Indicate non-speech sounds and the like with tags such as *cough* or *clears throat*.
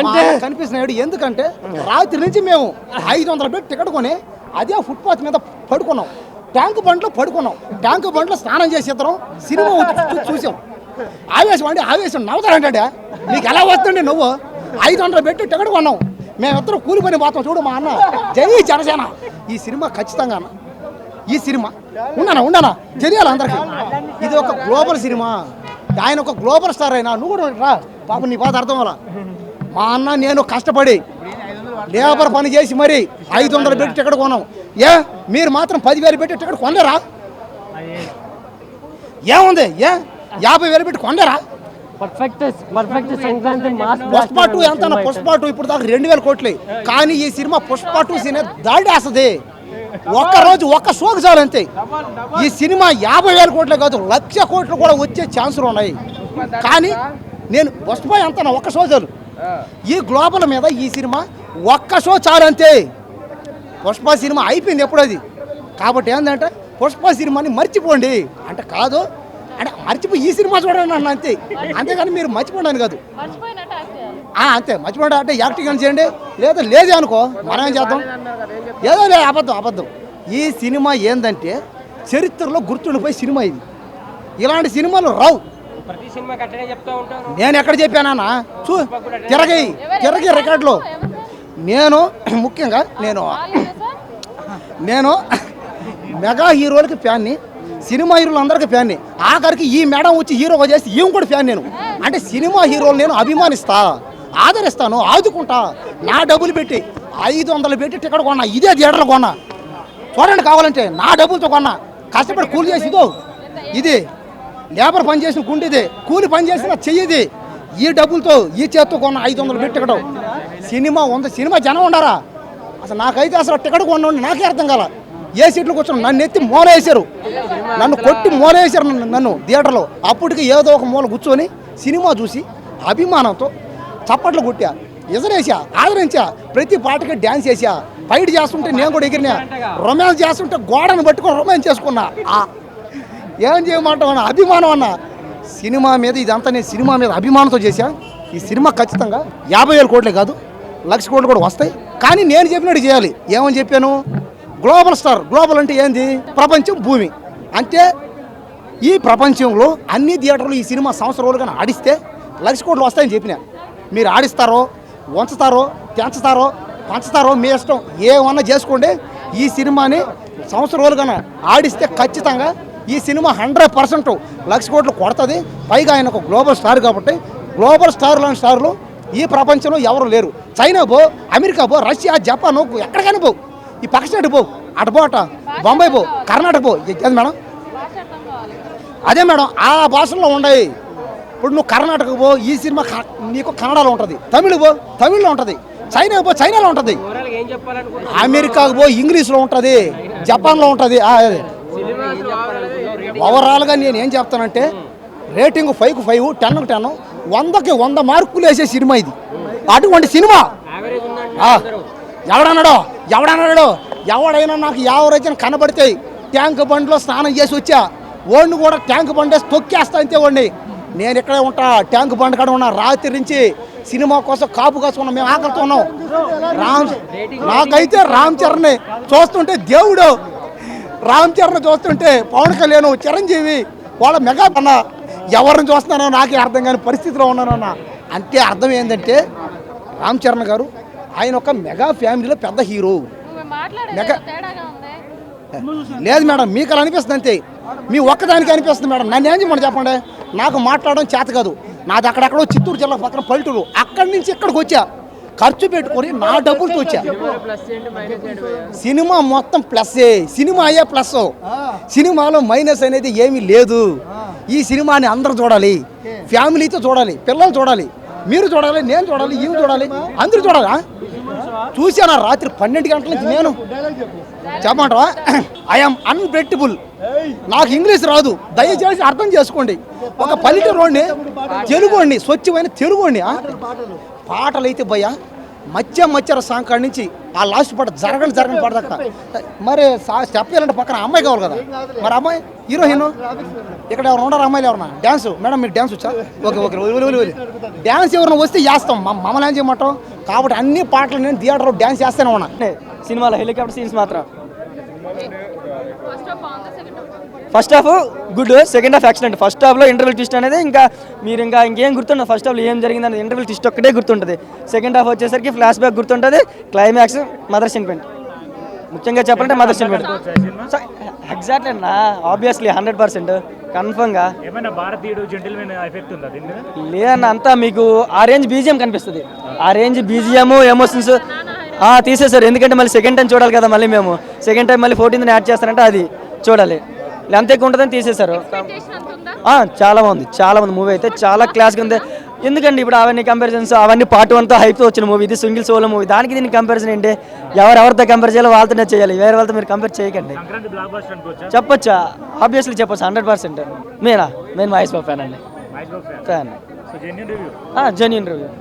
అంటే కనిపిస్తున్నాడు. ఎందుకంటే రాత్రి నుంచి మేము ఐదు వందల పెట్టి టికెట్ కొని అదే ఫుట్పాత్ మీద పడుకున్నాం. ట్యాంక్ బండ్లో పడుకున్నాం. ట్యాంక్ బండ్లో స్నానం చేసి ఇద్దరం సినిమా చూసాం. ఆవేశం అంటే ఆవేశం నవ్వుతారంటే నీకు ఎలా వస్తుంది నువ్వు? ఐదు వందలు పెట్టి టికెట్ కొన్నాం. మేమిద్దరం ఇద్దరం కూలిపోయిన పోతాం చూడు మా అన్న. జై జనసేన. ఈ సినిమా ఖచ్చితంగా అన్న. ఈ సినిమా. ఉన్నానా ఉన్నానా తెలియాలి అందరికి? ఇది ఒక గ్లోబల్ సినిమా. ఆయన ఒక గ్లోబల్ స్టార్ అయినా. నువ్వు కూడా రా. పాప నీ బాధ అర్థం అలా మా అన్న నేను కష్టపడి లేబర్ పని చేసి మరి ఐదు వందలు పెట్టి టికెట్ కొన్నాం. ఏ మీరు మాత్రం పదివేలు పెట్టి టికెట్ కొనలేరా? ఏముంది? ఏ యాభై వేలు పెట్టి కొనలేరా? Perfect perfect Sankranti mass Pushpa two ఎంత పుష్ప టూ ఇప్పుడు దాకా రెండు వేల కోట్లే. కానీ ఈ సినిమా పుష్ప టూ సినిమా దాడి వేస్తుంది. ఒక్క రోజు ఒక్క షోకి చాలు అంతే. ఈ సినిమా యాభై వేల కోట్లే కాదు లక్ష కోట్లు కూడా వచ్చే ఛాన్సులు ఉన్నాయి. కానీ నేను పుష్ప ఎంత ఒక్క షో చాలు. ఈ గ్లోబల్ మీద ఈ సినిమా ఒక్క షో చాలు అంతే. పుష్ప సినిమా అయిపోయింది ఎప్పుడు అది? కాబట్టి ఏంటంటే పుష్ప సినిమాని మర్చిపోండి. అంటే కాదు అంటే మర్చిపోయి ఈ సినిమా చూడండి అన్న అంతే. అంతేగాని మీరు మర్చిపోండి కాదు. అంతే. మర్చిపోండి అంటే యాక్టింగ్ అని చేయండి? లేదా లేదే అనుకో. మనం ఏం చేద్దాం? ఏదో లేదు అబద్ధం అబద్ధం. ఈ సినిమా ఏంటంటే చరిత్రలో గుర్తుండిపోయే సినిమా ఇది. ఇలాంటి సినిమాలు రావు. ప్రతి సినిమా కట్టనే చెప్తా ఉంటాను నేను ఎక్కడ చెప్పానా చూ తిరగై తిరగి రికార్డులో. నేను *clears throat* ముఖ్యంగా నేను *clears throat* నేను మెగా హీరోలకి ఫ్యాన్ని సినిమా హీరోలు అందరికీ ఫ్యాన్ని. ఆఖరికి ఈ మేడం వచ్చి హీరోగా చేసి ఈమె కూడా ఫ్యాన్ నేను. అంటే సినిమా హీరోలు నేను అభిమానిస్తా ఆదరిస్తాను ఆదుకుంటా. నా డబ్బులు పెట్టి ఐదు వందలు పెట్టి టికెట్ కొన్నా ఇదే థియేటర్లో కొన్నా. చూడండి కావాలంటే నా డబ్బులతో కొన్నా. కష్టపడి కూలి చేసి ఇదో. ఇది లేబర్ పని చేసిన గుండెది కూలి పని చేసిన చెయ్యిది. ఈ డబ్బులతో ఈ చేత్తో కొన్న ఐదు వందలు పెట్టి టికెట్. సినిమా ఉంది సినిమా జనం ఉండారా? అసలు నాకైతే అసలు టికెట్ కొన్న నాకే అర్థం కాల. ఏ సీట్లు కూర్చొని నన్ను ఎత్తి మూల వేశారు నన్ను కొట్టి మూల వేశారు నన్ను నన్ను థియేటర్లో. అప్పటికి ఏదో ఒక మూల కూర్చొని సినిమా చూసి అభిమానంతో చప్పట్లు కొట్టా ఎదురేసా ఆదరించా ప్రతి పాటకి డ్యాన్స్ చేసా ఫైట్ చేస్తుంటే నేను కూడా ఎగిరినా రొమాన్స్ చేస్తుంటే గోడను పట్టుకొని రొమాన్స్ చేసుకున్నా. ఆ, ఏం చేయమంటావు అన్న? అభిమానం అన్న. సినిమా మీద ఇదంతా నేను సినిమా మీద అభిమానంతో చేశా. ఈ సినిమా ఖచ్చితంగా యాభై వేల కోట్లే కాదు లక్ష కోట్లు కూడా వస్తాయి. కానీ నేను చెప్పినట్టు చేయాలి. ఏమని చెప్పాను? Global star. గ్లోబల్ అంటే ఏంది? ప్రపంచం భూమి. అంటే ఈ ప్రపంచంలో అన్ని థియేటర్లు ఈ సినిమా సంవత్సరం రోజులు కానీ ఆడిస్తే లక్ష కోట్లు వస్తాయని చెప్పిన. మీరు ఆడిస్తారో వంచుతారో తెంచుతారో పంచుతారో మీ ఇష్టం. ఏమన్నా చేసుకోండి ఈ సినిమాని సంవత్సరం రోజులు కన్నా ఆడిస్తే ఖచ్చితంగా ఈ సినిమా హండ్రెడ్ పర్సెంట్ లక్ష కోట్లు కొడుతుంది. పైగా ఆయన ఒక గ్లోబల్ స్టార్ కాబట్టి గ్లోబల్ స్టార్ లాంటి స్టార్లు ఈ ప్రపంచంలో ఎవరు లేరు. చైనా పో అమెరికా పో రష్యా జపాన్ ఎక్కడికైనా పో. ఈ స్టేట్ పో అటు పో అట బొంబాయి పో కర్ణాటక పో. ఏది మేడం? అదే మేడం ఆ భాషల్లో ఉన్నాయి ఇప్పుడు నువ్వు కర్ణాటక పో ఈ సినిమా నీకు కన్నడలో ఉంటుంది. తమిళ్ పో తమిళ్ళో ఉంటుంది. చైనా పో చైనాలో ఉంటుంది. అమెరికాకు పో ఇంగ్లీష్లో ఉంటుంది. జపాన్లో ఉంటుంది. ఓవరాల్గా నేను ఏం చెప్తానంటే రేటింగ్ ఫైవ్కి ఫైవ్ టెన్కి టెన్ వందకి వంద మార్కులు వేసే సినిమా ఇది. అటువంటి సినిమా. ఎవడన్నాడో ఎవడన్నాడో ఎవడైనా నాకు యావరేజ్ కనబడితే ట్యాంక్ బండిలో స్నానం చేసి వచ్చా. ఓడిని కూడా ట్యాంక్ బండి వేసి తొక్కేస్తా అంతే ఓడిని నేను ఇక్కడే ఉంటా ట్యాంక్ బండి కాడ ఉన్నా రాత్రి నుంచి సినిమా కోసం కాపు కాసుకున్నాం మేము ఆకలితో ఉన్నాం. రామ్ నాకైతే రామ్ చరణ్. చూస్తుంటే దేవుడు రామ్ చరణ్ చూస్తుంటే పవన్ కళ్యాణ్ చిరంజీవి వాళ్ళ మెగా అన్న. ఎవరిని చూస్తున్నానో నాకే అర్థం కాని పరిస్థితిలో ఉన్నానన్న అంటే అర్థం ఏంటంటే రామ్ చరణ్ గారు ఆయన ఒక మెగా ఫ్యామిలీలో పెద్ద హీరో. మెగా- లేదు మేడం మీకు అలా అనిపిస్తుంది అంతే. మీ ఒక్కదానికి అనిపిస్తుంది మేడం. నన్ను ఏం చేయమని చెప్పండి? నాకు మాట్లాడడం చేత కాదు. నాది అక్కడెక్కడో చిత్తూరు జిల్లా పక్కన పల్లెటూరు. అక్కడి నుంచి ఇక్కడికి వచ్చా. ఖర్చు పెట్టుకొని నా డబ్బులతో వచ్చా సినిమా మొత్తం ప్లస్సే సినిమా అయ్యే ప్లస్. సినిమాలో మైనస్ అనేది ఏమీ లేదు. ఈ సినిమాని అందరూ చూడాలి. ఫ్యామిలీతో చూడాలి. పిల్లలు చూడాలి. మీరు చూడాలి నేను చూడాలి ఈమె చూడాలి అందరూ చూడాలా? చూశాను? రాత్రి పన్నెండు గంటల నుంచి నేను చెప్పమంటావా? *clears throat* ఐఎమ్ అన్ప్రెడిక్టబుల్ నాకు ఇంగ్లీష్ రాదు. దయచేసి అర్థం చేసుకోండి. ఒక పల్లెటూరుని తెలుగుండి స్వచ్ఛమైన తెలుగుండి పాటలు అయితే భయ మధ్య మధ్య సాంగ్ కాడి నుంచి ఆ లాస్ట్ పాట జరగని జరగని పాట దాకా. మరి చెప్పాలంటే పక్కన అమ్మాయి కావాలి కదా. మరి అమ్మాయి హీరోయిన్ ఇక్కడ ఎవరు ఉండరు అమ్మాయిలు ఎవరన్నా డ్యాన్స్? మేడం మీరు డ్యాన్స్ వచ్చా? ఓకే ఓకే డ్యాన్స్ ఎవరైనా వస్తే చేస్తాం. మా మమ్మల్ని ఏం చేయమంటాం కాబట్టి అన్ని పాటలు నేను థియేటర్లో డ్యాన్స్ చేస్తానే ఉన్నా. సినిమాలో హెలికాప్టర్ సీన్స్ మాత్రం ఫస్ట్ ఆఫ్ బాగుంది second half first half good second half accident first హాఫ్లో ఇంటర్వెల్ ట్విస్ట్ అనేది ఇంకా మీరు ఇంకా ఇంకేం గుర్తుండదు. ఫస్ట్ హాఫ్లో ఏం జరిగిందని ఇంటర్వెల్ ట్విస్ట్ ఒక్కటే గుర్తుంటుంది. సెకండ్ హాఫ్ వచ్చేసరికి ఫ్లాష్ బ్యాక్ గుర్తుంటుంది. క్లైమాక్స్ మదర్ సెంటిమెంట్ ముఖ్యంగా చెప్పాలంటే మదర్ సెంటిమెంట్ ఎగ్జాక్ట్లీ అన్న. ఆబ్వియస్లీ హండ్రెడ్ పర్సెంట్ కన్ఫర్మ్గా లేదన్న అంతా మీకు ఆ రేంజ్ బీజిఎం కనిపిస్తుంది. ఆ రేంజ్ బీజిఎం ఎమోషన్స్ తీసేశారు. ఎందుకంటే మళ్ళీ సెకండ్ టైం చూడాలి కదా మళ్ళీ మేము. సెకండ్ టైం మళ్ళీ ఫోర్టీన్త్ యాడ్ చేస్తారంటే అది చూడాలి. లెంత్ ఎక్కువ ఉంటుందని తీసేశారు. చాలా బాగుంది. చాలా బాగుంది మూవీ అయితే చాలా క్లాస్గా ఉంది. ఎందుకండి ఇప్పుడు అవన్నీ కంపారిజన్స్ అవన్నీ పార్ట్ వన్తో హైప్తో వచ్చిన మూవీ ఇది సింగిల్ సోలో మూవీ దానికి దీనికి కంపారిజన్ ఏంటి? ఎవరెవరితో కంపేర్ చేయాలో వాళ్ళతోనే చేయాలి. వేరే వాళ్ళతో మీరు కంపేర్ చేయకండి. చెప్పొచ్చా? ఆబ్వియస్లీ చెప్పొచ్చు. హండ్రెడ్ పర్సెంట్ మేనా? నేను మహేష్ బాబు ఫ్యాన్ అండి. Fan genuine review